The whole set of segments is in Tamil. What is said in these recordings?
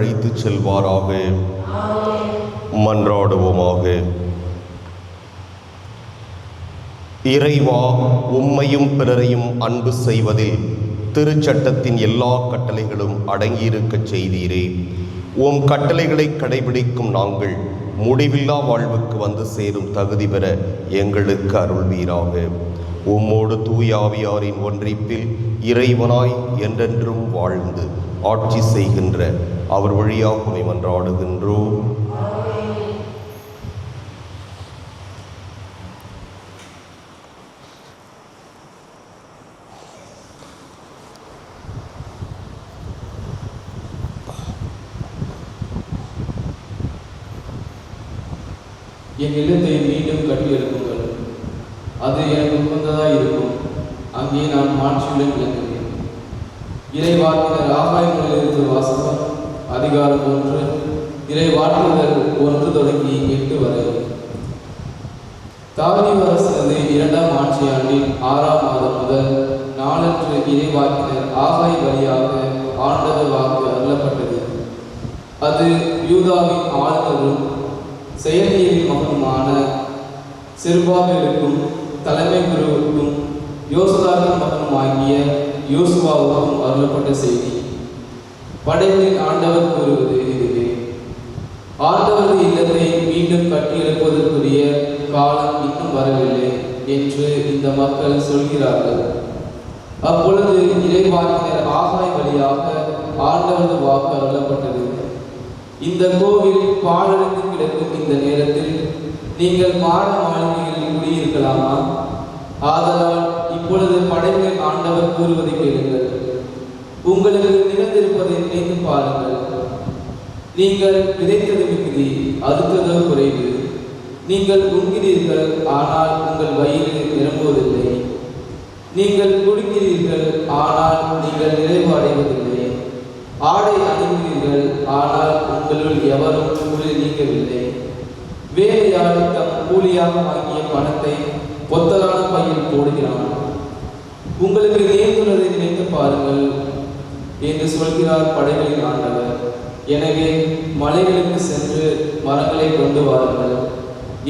அழைத்து செல்வாராக மன்றாடுவோமாக. இறைவா உம்மையும் பிறரையும் அன்பு செய்வதில் திருச்சட்டத்தின் எல்லா கட்டளைகளும் அடங்கியிருக்கச் செய்தீரே. உம் கட்டளைகளை கடைபிடிக்கும் நாங்கள் முடிவில்லா வாழ்வுக்கு வந்து சேரும் தகுதி பெற எங்களுக்கு அருள்வீராக. உம்மோடு தூயாவியாரின் ஒன்றிப்பில் இறைவனாய் என்றென்றும் வாழ்ந்து ஆட்சி செய்கின்ற அவர் வழியாக உம்மை மன்றாடுகின்றோம் என் இல்லத்தை மீண்டும் கட்டியெழுப்புங்கள். அது எனக்கு உகந்ததாக இருக்கும். அங்கே நான் மாற்றியுடன் விளங்குகிறேன் இறை வாக்கினர் ஆகாயங்களிலிருந்து வாசகம் அதிகாரம் ஒன்று. இறை வாழ்த்துதல் ஒன்று தொடங்கி எட்டு வரை. தாவணி அரசனது இரண்டாம் ஆட்சியாண்டின் ஆறாம் மாதம் முதல் நாளன்று இறைவாக்கினர் ஆகாய் வழியாக ஆண்டவர் வாக்கு அருளப்பட்டது. அது யூதாவின் ஆளுநரும் செயலியின் மகனுமான சிறுபாவிற்கும் தலைமை குருவுக்கும் யோசுதாவின் மகனும் ஆகிய யோசுவாவுக்கும் அருளப்பட்ட செய்தி. படைகளின் ஆண்டவர் கூறுவது இதுவே ஆண்டவரது இல்லத்தை மீண்டும் கட்டியெழுப்பதற்குரிய காலம் இன்னும் வரவில்லை என்று இந்த மக்கள் சொல்கிறார்கள். அப்பொழுது இறைவாக்கினர் ஆகாய் வழியாக ஆண்டவரது வாக்கு அருளப்பட்டது. இந்த கோவில் பாழடைந்து கிடக்கும் இந்த நேரத்தில் நீங்கள் மாட மாளிகைகளில் குடியிருக்கலாமா? ஆதலால் இப்பொழுது படைகளின் ஆண்டவர் கூறுவதை கேளுங்கள். உங்களுக்கு நிகழ்ந்திருப்பதை நினைத்து பாருங்கள். நீங்கள் விதைத்தது மிகுதி அறுத்ததோ குறைவு. நீங்கள் உண்கிறீர்கள் ஆனால் உங்கள் வயிறு நிரம்புவதில்லை. நீங்கள் குடிக்கிறீர்கள் ஆனால் நீங்கள் நிறைவு அடைவதில்லை ஆடை அணிகிறீர்கள் ஆனால் உங்களுள் எவரும் குளிர் நீங்கவில்லை வேலையாள் தம் கூலியாக வாங்கிய பணத்தை பொத்தலான பையில் போடுகிறான். உங்களுக்கு நேர்ந்துள்ளதை நினைத்து பாருங்கள். என்று சொல்கிறார் படைகளின் ஆண்டவர். எனவே மலைகளுக்கு சென்று மரங்களை கொண்டு வாருங்கள்.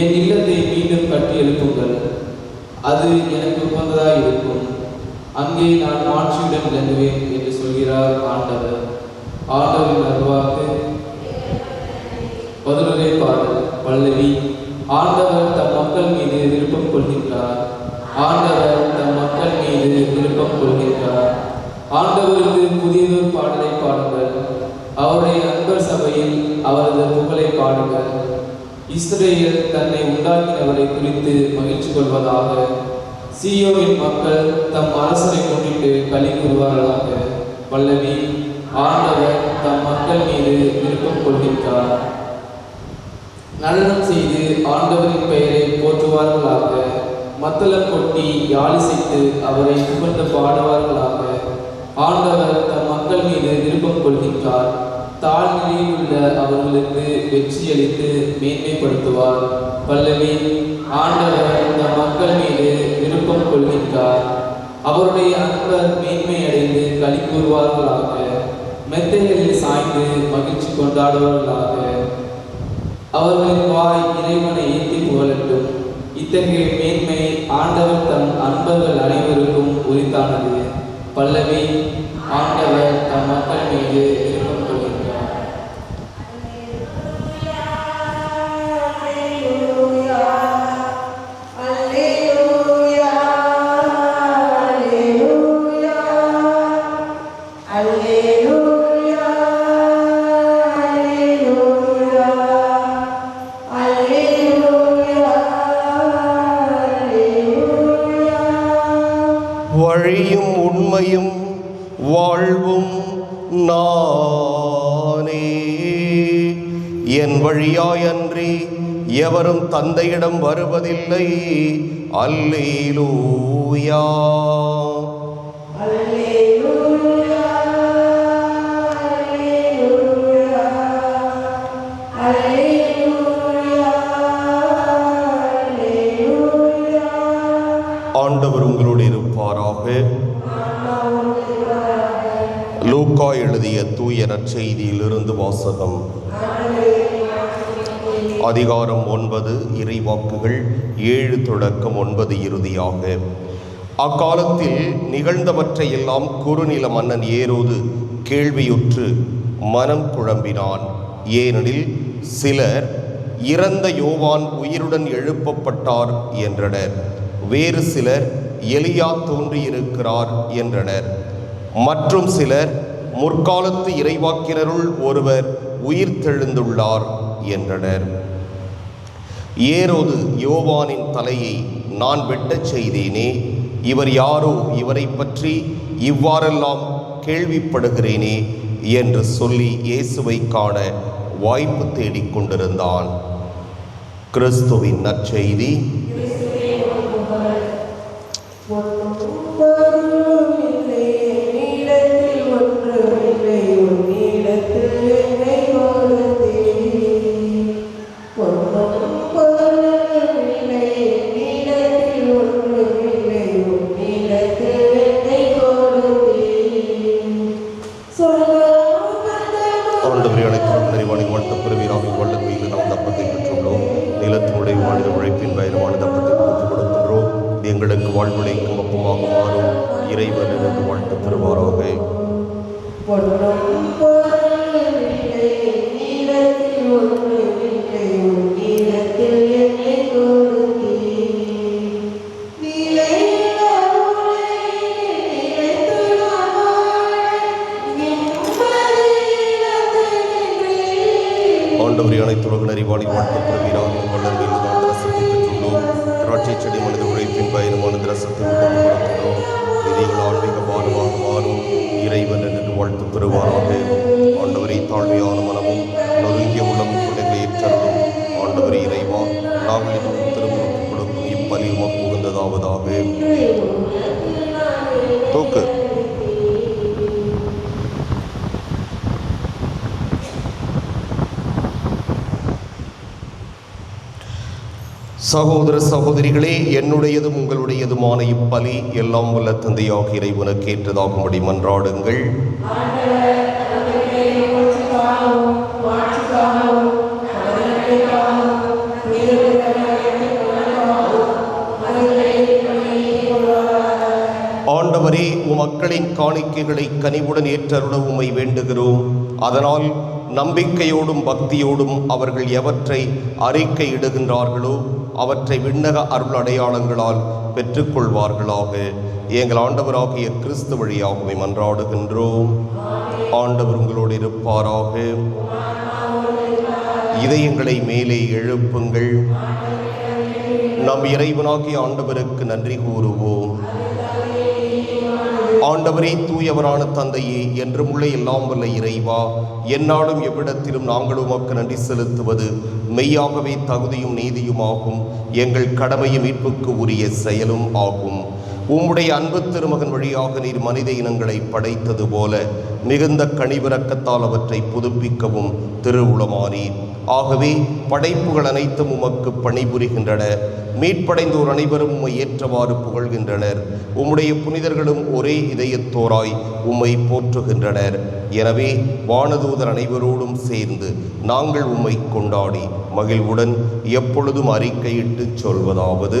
என் இல்லத்தை மீண்டும் கட்டி எழுப்புங்கள். அது எனக்கு உகந்ததாக இருக்கும் அங்கே நான் மாற்றியுடன் விளங்குவேன் என்று சொல்கிறார் ஆண்டவர். ஆண்டவரின் அருவாக்கு. பதிலுரை பாடல் பல்லவி ஆண்டவர் தம் மக்கள் மீது விருப்பம் கொள்கின்றார். ஆண்டவர் தம் மக்கள் மீது விருப்பம் கொள்கிறார் ஆண்டவருக்கு புதியதொரு பாடலை பாடுங்கள். அவருடைய அன்பர் சபையில் அவரது புகழை பாடுங்கள். இஸ்ரேல் தன்னை உண்டாக்கினவரை குறித்து மகிழ்ச்சி கொள்வதாக. சியோவின் மக்கள் தம் அரசரை கொண்டிட்டு களி கூறுவார்களாக. பல்லவி ஆண்டவர் தம் மக்கள் மீது விருப்பம் கொண்டிருக்கிறார் நடனம் செய்து ஆண்டவரின் பெயரை போற்றுவார்களாக. மத்தளம் கொட்டி யாழிசைத்து அவரை புகழ்ந்து பாடுவார்களாக. ஆண்டவர் தம் மக்கள் மீது விருப்பம் கொள்கின்றார். தாழ்நிலையில் உள்ள அவர்களுக்கு வெற்றியளித்து மேன்மைப்படுத்துவார். பல்லவி ஆண்டவர் தம் மக்கள் மீது விருப்பம் கொள்கின்றார். அவருடைய அன்பர் மேன்மை அடைந்து களி கூறுவார்களாக மெத்தைகளில் சாய்ந்து மகிழ்ச்சி கொண்டாடுவார்களாக அவர்களின் வாய் இறைவனை ஏற்றி புகழட்டும். இத்தகைய மேன்மை ஆண்டவர் தம் அன்பர்கள் அனைவருக்கும் உரித்தானது. பல்லவி ஆண்டவர் தம் மக்கள் மீது வாழ்வும் நானே. என் வழியாயன்றி எவரும் தந்தையிடம் வருவதில்லை. அல்லேலூயா. அல்லே லூக்கா எழுதிய தூய நற்செய்தியிலிருந்து வாசகம். அதிகாரம் ஒன்பது இறைவாக்குகள் ஏழு தொடக்கம் ஒன்பது இறுதியாக. அக்காலத்தில் நிகழ்ந்தவற்றையெல்லாம் குறுநில மன்னன் ஏரோது கேள்வியுற்று மனம் குழம்பினான். ஏனெனில் சிலர் இறந்த யோவான் உயிருடன் எழுப்பப்பட்டார் என்றனர். வேறு சிலர் எலியா தோன்றியிருக்கிறார் என்றனர். மற்றும் சிலர் முற்காலத்து இறைவாக்கினருள் ஒருவர் உயிர் தெழுந்துள்ளார் என்றனர். ஏரோது யோவானின் தலையை நான் வெட்டச் செய்தேனே இவர் யாரோ இவரை பற்றி இவ்வாறெல்லாம் கேள்விப்படுகிறேனே என்று சொல்லி இயேசுவை காண வாய்ப்பு தேடிக் கொண்டிருந்தான் கிறிஸ்துவின் நற்செய்தி ஆண்டவரை அழைக்கிறோம் நிறைவாணி வாழ்த்த பெறுவீராக. வாழ்ந்த நாம் தப்பத்தை பெற்றுள்ளோம். நிலத்தினுடைய வாழ்ந்த உழைப்பின் பயிரமான தப்பத்தை கொடுத்து கொடுக்கின்றோம். இது எங்களுக்கு வாழ்வுழைக்கும் அப்பமாக மாறும். இறைவன் வாழ்த்து பெறுவாராக சகோதர சகோதரிகளே என்னுடையதும் உங்களுடையதுமான இப்பலி எல்லாம் வல்ல தந்தையாக இறைவனுக்கு ஏற்றதாகும்படி மன்றாடுங்கள். ஆண்டவரே உம் மக்களின் காணிக்கைகளை கனிவுடன் ஏற்றருட உமை வேண்டுகிறோம். அதனால் நம்பிக்கையோடும் பக்தியோடும் அவர்கள் எவற்றை அறிக்கையிடுகின்றார்களோ அவற்றை விண்ணக அருள் அடையாளங்களால் பெற்றுக்கொள்வார்களாக. எங்கள் ஆண்டவராகிய கிறிஸ்து வழியாகவே மன்றாடுகின்றோம். ஆண்டவர் உங்களோடு இருப்பாராக. இதயங்களை மேலே எழுப்புங்கள். நம் இறைவனாகிய ஆண்டவருக்கு நன்றி கூறுவோம். ஆண்டவரே தூயவரான தந்தையே என்றும் உள்ள எல்லாம் வல்ல இறைவா என்னாலும் எவ்விடத்திலும் நாங்கள் உமக்கு நன்றி செலுத்துவது மெய்யாகவே தகுதியும் நீதியுமாகும். எங்கள் கடமையும் மீட்புக்கு உரிய செயலும் ஆகும். உம்முடைய அன்பு திருமகன் வழியாக நீர் மனித இனங்களை படைத்தது போல மிகுந்த கனிவிறக்கத்தால் அவற்றை புதுப்பிக்கவும் திருவுளமானீர். ஆகவே படைப்புகள் அனைத்தும் உமக்கு பணிபுரிகின்றன. மீட்படைந்தோர் அனைவரும் உம்மை ஏற்றவாறு புகழ்கின்றனர். உம்முடைய புனிதர்களும் ஒரே இதயத்தோராய் உம்மை போற்றுகின்றனர். எனவே வானதூதர் அனைவரோடும் சேர்ந்து நாங்கள் உம்மை கொண்டாடி மகிழ்வுடன் எப்பொழுதும் அறிக்கையிட்டு சொல்வதாவது.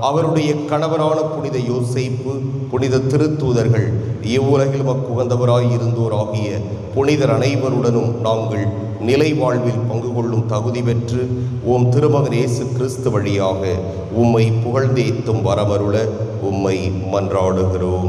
அவருடைய கணவரான புனித யோசைப்பு புனித திருத்தூதர்கள் இவ்வுலகில் மக்குகந்தவராய் இருந்தோராகிய புனிதர் அனைவருடனும் நாங்கள் நிலை வாழ்வில் பங்கு கொள்ளும் தகுதி பெற்று உம் திருமகன் இயேசு கிறிஸ்து வழியாக உம்மை புகழ்ந்தேத்தும் வரமருள உம்மை மன்றாடுகிறோம்.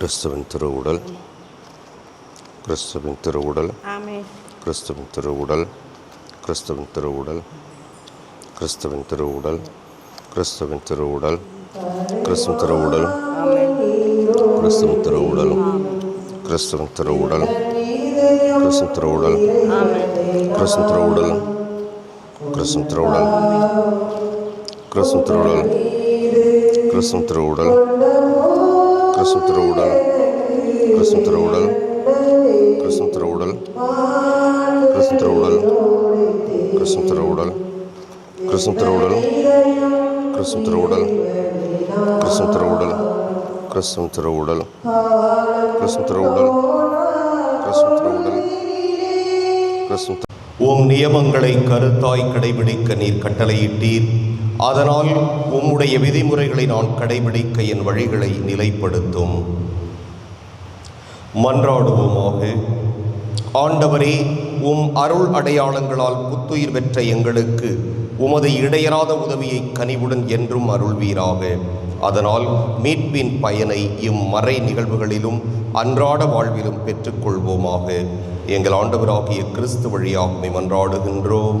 கிறிஸ்துவின் திருவுடல் கிறிஸ்துவின் திருவுடல் கிறிஸ்துவின் திருவுடல் கிறிஸ்துவின் திருவுடல் கிறிஸ்துவின் திருவுடல் கிறிஸ்துவின் திருவுடல் கிறிஸ்துவின் திருவுடல் கிறிஸ்துவின் திருவுடல் கிறிஸ்துவின் திருவுடல் கிறிஸ்துவின் திருவுடல் கிறிஸ்துவின் திருவுடல் கிறிஸ்துவின் திருவுடல் கிறிஸ்துவின் திருவுடல் கிறிஸ்துவின் திருவுடல் கிறிஸ்துவின் திருவுடல் கிறிஸ்துவின் திருவுடல் கிறிஸ்துவின் திருவுடல் கிறிஸ்துவின் திருவுடல் கிறிஸ்துவின் திருவுடல் கிறிஸ்துவின் திருவுடல் கிறிஸ்துவின் திருவுடல் கிறிஸ்துவின் திருவுடல் கிறிஸ்துவின் திருவுடல் கிறிஸ்துவின் திருவுடல் கிறிஸ்துவின் திருவுடல் கிறிஸ்துவின் உம் நியமங்களை கருத்தாய் கடைபிடிக்க நீர் கட்டளையிட்டீர் அதனால் உம்முடைய விதிமுறைகளை நான் கடைபிடிக்க என் வழிகளை நிலைப்படுத்தும். மன்றாடுவோமாக. ஆண்டவரே உம் அருள் அடையாளங்களால் புத்துயிர் பெற்ற எங்களுக்கு உமது இடையராத உதவியை கனிவுடன் என்றும் அருள்வீராக. அதனால் மீட்பின் பயனை இம்மறை நிகழ்வுகளிலும் அன்றாட வாழ்விலும் பெற்றுக்கொள்வோமாக. எங்கள் ஆண்டவராகிய கிறிஸ்து வழியாக மன்றாடுகின்றோம்.